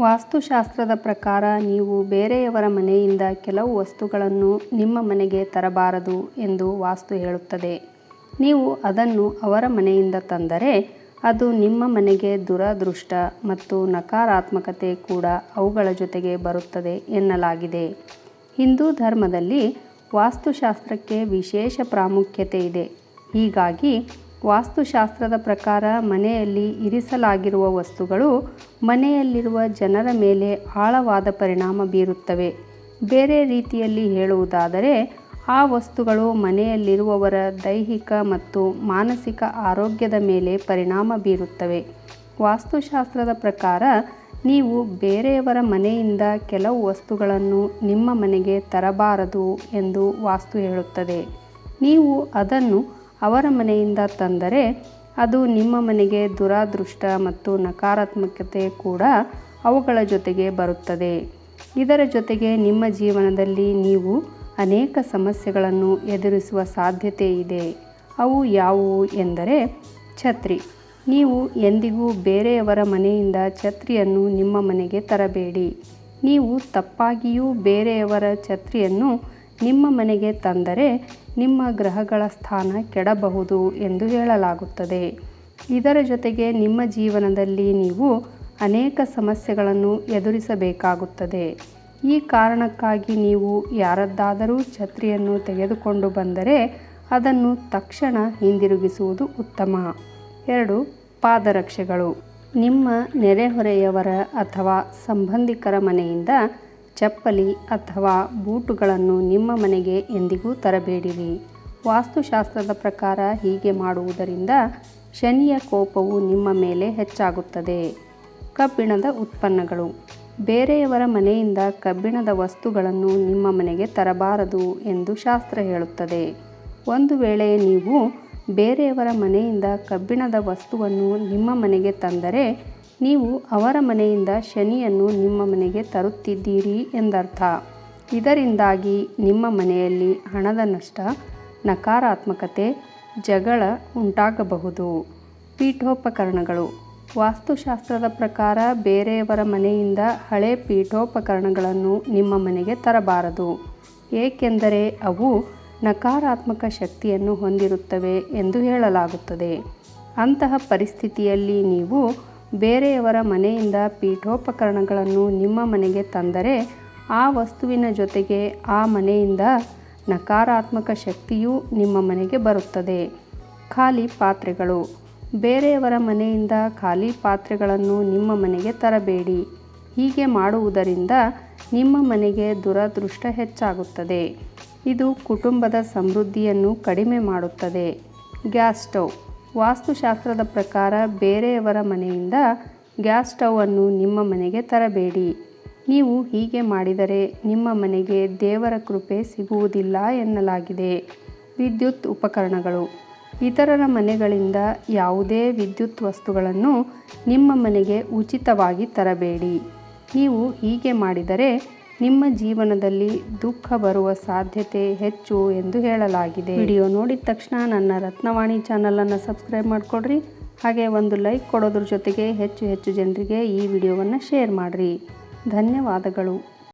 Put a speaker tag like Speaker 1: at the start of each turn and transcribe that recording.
Speaker 1: ವಾಸ್ತುಶಾಸ್ತ್ರದ ಪ್ರಕಾರ ನೀವು ಬೇರೆಯವರ ಮನೆಯಿಂದ ಕೆಲವು ವಸ್ತುಗಳನ್ನು ನಿಮ್ಮ ಮನೆಗೆ ತರಬಾರದು ಎಂದು ವಾಸ್ತು ಹೇಳುತ್ತದೆ. ನೀವು ಅದನ್ನು ಅವರ ಮನೆಯಿಂದ ತಂದರೆ ಅದು ನಿಮ್ಮ ಮನೆಗೆ ದುರದೃಷ್ಟ ಮತ್ತು ನಕಾರಾತ್ಮಕತೆ ಕೂಡ ಅವುಗಳ ಜೊತೆಗೆ ಬರುತ್ತದೆ ಎನ್ನಲಾಗಿದೆ. ಹಿಂದೂ ಧರ್ಮದಲ್ಲಿ ವಾಸ್ತುಶಾಸ್ತ್ರಕ್ಕೆ ವಿಶೇಷ ಪ್ರಾಮುಖ್ಯತೆ ಇದೆ. ಹೀಗಾಗಿ ವಾಸ್ತುಶಾಸ್ತ್ರದ ಪ್ರಕಾರ ಮನೆಯಲ್ಲಿ ಇರಿಸಲಾಗಿರುವ ವಸ್ತುಗಳು ಮನೆಯಲ್ಲಿರುವ ಜನರ ಮೇಲೆ ಆಳವಾದ ಪರಿಣಾಮ ಬೀರುತ್ತವೆ. ಬೇರೆ ರೀತಿಯಲ್ಲಿ ಹೇಳುವುದಾದರೆ, ಆ ವಸ್ತುಗಳು ಮನೆಯಲ್ಲಿರುವವರ ದೈಹಿಕ ಮತ್ತು ಮಾನಸಿಕ ಆರೋಗ್ಯದ ಮೇಲೆ ಪರಿಣಾಮ ಬೀರುತ್ತವೆ. ವಾಸ್ತುಶಾಸ್ತ್ರದ ಪ್ರಕಾರ ನೀವು ಬೇರೆಯವರ ಮನೆಯಿಂದ ಕೆಲವು ವಸ್ತುಗಳನ್ನು ನಿಮ್ಮ ಮನೆಗೆ ತರಬಾರದು ಎಂದು ವಾಸ್ತು ಹೇಳುತ್ತದೆ. ನೀವು ಅದನ್ನು ಅವರ ಮನೆಯಿಂದ ತಂದರೆ ಅದು ನಿಮ್ಮ ಮನೆಗೆ ದುರಾದೃಷ್ಟ ಮತ್ತು ನಕಾರಾತ್ಮಕತೆ ಕೂಡ ಅವುಗಳ ಜೊತೆಗೆ ಬರುತ್ತದೆ. ಇದರ ಜೊತೆಗೆ ನಿಮ್ಮ ಜೀವನದಲ್ಲಿ ನೀವು ಅನೇಕ ಸಮಸ್ಯೆಗಳನ್ನು ಎದುರಿಸುವ ಸಾಧ್ಯತೆ ಇದೆ. ಅವು ಯಾವುವು ಎಂದರೆ ಛತ್ರಿ. ನೀವು ಎಂದಿಗೂ ಬೇರೆಯವರ ಮನೆಯಿಂದ ಛತ್ರಿಯನ್ನು ನಿಮ್ಮ ಮನೆಗೆ ತರಬೇಡಿ. ನೀವು ತಪ್ಪಾಗಿಯೂ ಬೇರೆಯವರ ಛತ್ರಿಯನ್ನು ನಿಮ್ಮ ಮನೆಗೆ ತಂದರೆ ನಿಮ್ಮ ಗ್ರಹಗಳ ಸ್ಥಾನ ಕೆಡಬಹುದು ಎಂದು ಹೇಳಲಾಗುತ್ತದೆ. ಇದರ ಜೊತೆಗೆ ನಿಮ್ಮ ಜೀವನದಲ್ಲಿ ನೀವು ಅನೇಕ ಸಮಸ್ಯೆಗಳನ್ನು ಎದುರಿಸಬೇಕಾಗುತ್ತದೆ. ಈ ಕಾರಣಕ್ಕಾಗಿ ನೀವು ಯಾರದ್ದಾದರೂ ಛತ್ರಿಯನ್ನು ತೆಗೆದುಕೊಂಡು ಬಂದರೆ ಅದನ್ನು ತಕ್ಷಣ ಹಿಂದಿರುಗಿಸುವುದು ಉತ್ತಮ. ಎರಡು, ಪಾದರಕ್ಷೆಗಳು. ನಿಮ್ಮ ನೆರೆಹೊರೆಯವರ ಅಥವಾ ಸಂಬಂಧಿಕರ ಮನೆಯಿಂದ ಚಪ್ಪಲಿ ಅಥವಾ ಬೂಟುಗಳನ್ನು ನಿಮ್ಮ ಮನೆಗೆ ಎಂದಿಗೂ ತರಬೇಡಿರಿ. ವಾಸ್ತುಶಾಸ್ತ್ರದ ಪ್ರಕಾರ ಹೀಗೆ ಮಾಡುವುದರಿಂದ ಶನಿಯ ಕೋಪವು ನಿಮ್ಮ ಮೇಲೆ ಹೆಚ್ಚಾಗುತ್ತದೆ. ಕಬ್ಬಿಣದ ಉತ್ಪನ್ನಗಳು. ಬೇರೆಯವರ ಮನೆಯಿಂದ ಕಬ್ಬಿಣದ ವಸ್ತುಗಳನ್ನು ನಿಮ್ಮ ಮನೆಗೆ ತರಬಾರದು ಎಂದು ಶಾಸ್ತ್ರ ಹೇಳುತ್ತದೆ. ಒಂದು ವೇಳೆ ನೀವು ಬೇರೆಯವರ ಮನೆಯಿಂದ ಕಬ್ಬಿಣದ ವಸ್ತುವನ್ನು ನಿಮ್ಮ ಮನೆಗೆ ತಂದರೆ ನೀವು ಅವರ ಮನೆಯಿಂದ ಶನಿಯನ್ನು ನಿಮ್ಮ ಮನೆಗೆ ತರುತ್ತಿದ್ದೀರಿ ಎಂದರ್ಥ. ಇದರಿಂದಾಗಿ ನಿಮ್ಮ ಮನೆಯಲ್ಲಿ ಹಣದ ನಷ್ಟ, ನಕಾರಾತ್ಮಕತೆ, ಜಗಳ ಉಂಟಾಗಬಹುದು. ಪೀಠೋಪಕರಣಗಳು. ವಾಸ್ತುಶಾಸ್ತ್ರದ ಪ್ರಕಾರ ಬೇರೆಯವರ ಮನೆಯಿಂದ ಹಳೆ ಪೀಠೋಪಕರಣಗಳನ್ನು ನಿಮ್ಮ ಮನೆಗೆ ತರಬಾರದು. ಏಕೆಂದರೆ ಅವು ನಕಾರಾತ್ಮಕ ಶಕ್ತಿಯನ್ನು ಹೊಂದಿರುತ್ತವೆ ಎಂದು ಹೇಳಲಾಗುತ್ತದೆ. ಅಂತಹ ಪರಿಸ್ಥಿತಿಯಲ್ಲಿ ನೀವು ಬೇರೆಯವರ ಮನೆಯಿಂದ ಪೀಠೋಪಕರಣಗಳನ್ನು ನಿಮ್ಮ ಮನೆಗೆ ತಂದರೆ ಆ ವಸ್ತುವಿನ ಜೊತೆಗೆ ಆ ಮನೆಯಿಂದ ನಕಾರಾತ್ಮಕ ಶಕ್ತಿಯೂ ನಿಮ್ಮ ಮನೆಗೆ ಬರುತ್ತದೆ. ಖಾಲಿ ಪಾತ್ರೆಗಳು. ಬೇರೆಯವರ ಮನೆಯಿಂದ ಖಾಲಿ ಪಾತ್ರೆಗಳನ್ನು ನಿಮ್ಮ ಮನೆಗೆ ತರಬೇಡಿ. ಹೀಗೆ ಮಾಡುವುದರಿಂದ ನಿಮ್ಮ ಮನೆಗೆ ದುರದೃಷ್ಟ ಹೆಚ್ಚಾಗುತ್ತದೆ. ಇದು ಕುಟುಂಬದ ಸಮೃದ್ಧಿಯನ್ನು ಕಡಿಮೆ ಮಾಡುತ್ತದೆ. Gas stove. ವಾಸ್ತುಶಾಸ್ತ್ರದ ಪ್ರಕಾರ ಬೇರೆಯವರ ಮನೆಯಿಂದ ಗ್ಯಾಸ್ ಸ್ಟವನ್ನು ನಿಮ್ಮ ಮನೆಗೆ ತರಬೇಡಿ. ನೀವು ಹೀಗೆ ಮಾಡಿದರೆ ನಿಮ್ಮ ಮನೆಗೆ ದೇವರ ಕೃಪೆ ಸಿಗುವುದಿಲ್ಲ ಎನ್ನಲಾಗಿದೆ. ವಿದ್ಯುತ್ ಉಪಕರಣಗಳು. ಇತರರ ಮನೆಗಳಿಂದ ಯಾವುದೇ ವಿದ್ಯುತ್ ವಸ್ತುಗಳನ್ನು ನಿಮ್ಮ ಮನೆಗೆ ಉಚಿತವಾಗಿ ತರಬೇಡಿ. ನೀವು ಹೀಗೆ ಮಾಡಿದರೆ ನಿಮ್ಮ ಜೀವನದಲ್ಲಿ ದುಃಖ ಬರುವ ಸಾಧ್ಯತೆ ಹೆಚ್ಚು ಎಂದು ಹೇಳಲಾಗಿದೆ. ವಿಡಿಯೋ ನೋಡಿದ ತಕ್ಷಣ ನನ್ನ ರತ್ನವಾಣಿ ಚಾನಲನ್ನು ಸಬ್ಸ್ಕ್ರೈಬ್ ಮಾಡಿಕೊಡ್ರಿ. ಹಾಗೆ ಒಂದು ಲೈಕ್ ಕೊಡೋದ್ರ ಜೊತೆಗೆ ಹೆಚ್ಚು ಹೆಚ್ಚು ಜನರಿಗೆ ಈ ವಿಡಿಯೋವನ್ನು ಶೇರ್ ಮಾಡಿರಿ. ಧನ್ಯವಾದಗಳು.